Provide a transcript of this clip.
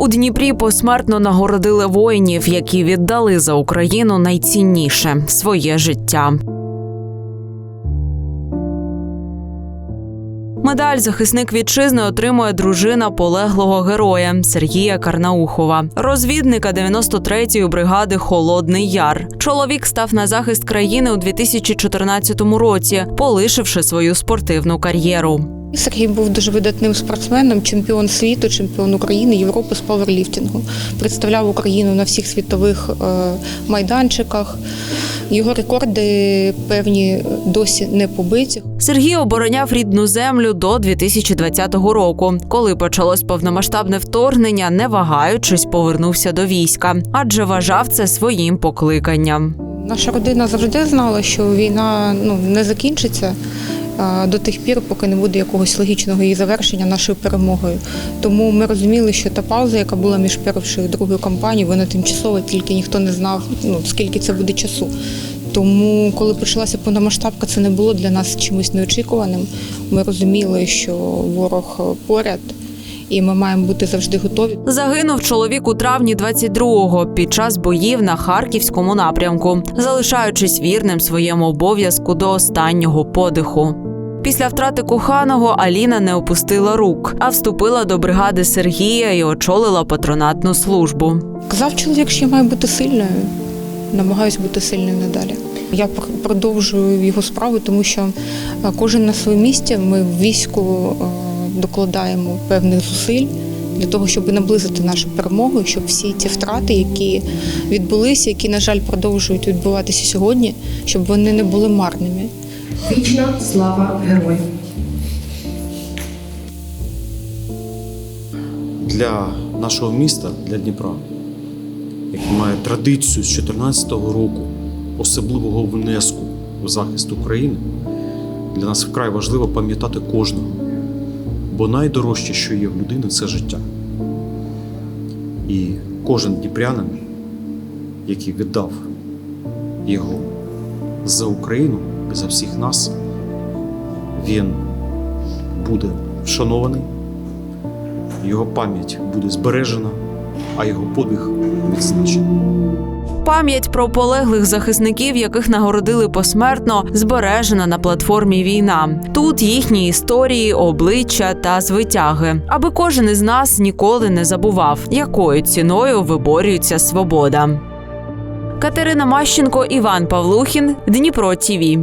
У Дніпрі посмертно нагородили воїнів, які віддали за Україну найцінніше своє життя. Медаль захисник вітчизни отримує дружина полеглого героя Сергія Карнаухова, розвідника 93-ї бригади Холодний Яр. Чоловік став на захист країни у 2014 році, полишивши свою спортивну кар'єру. Сергій був дуже видатним спортсменом, чемпіон світу, чемпіон України, Європи з паверліфтингу. Представляв Україну на всіх світових е, майданчиках. Його рекорди певні досі не побиті. Сергій обороняв рідну землю до 2020 року. Коли почалось повномасштабне вторгнення, не вагаючись, повернувся до війська, адже вважав це своїм покликанням. Наша родина завжди знала, що війна ну, не закінчиться. До тих пір, поки не буде якогось логічного її завершення нашою перемогою. Тому ми розуміли, що та пауза, яка була між першою і другою кампанією, вона тимчасова, тільки ніхто не знав, ну скільки це буде часу. Тому, коли почалася повномасштабка, це не було для нас чимось неочікуваним. Ми розуміли, що ворог поряд, і ми маємо бути завжди готові. Загинув чоловік у травні 22-го під час боїв на харківському напрямку, залишаючись вірним своєму обов'язку до останнього подиху. Після втрати коханого Аліна не опустила рук, а вступила до бригади Сергія і очолила патронатну службу. Казав чоловік, що я маю бути сильною. Намагаюсь бути сильною надалі. Я пр- продовжую його справу, тому що е, кожен на своєму місці. Ми в війську е, докладаємо певних зусиль для того, щоб наблизити нашу перемогу, щоб всі ті втрати, які відбулися, які, на жаль, продовжують відбуватися сьогодні, щоб вони не були марними. Вічна слава героям! для нашого міста, для Дніпра, який має традицію з 2014 року особливого внеску в захист України, для нас вкрай важливо пам'ятати кожного. Бо найдорожче, що є в людини, це життя. І кожен дніпрянин, який віддав його за Україну за всіх нас, він буде вшанований його пам'ять буде збережена, а його подвиг відзначений. Пам'ять про полеглих захисників, яких нагородили посмертно, збережена на платформі Війна. Тут їхні історії, обличчя та звитяги, аби кожен із нас ніколи не забував, якою ціною виборюється свобода. Катерина Мащенко, Іван Павлухін, Дніпро ТІВІ.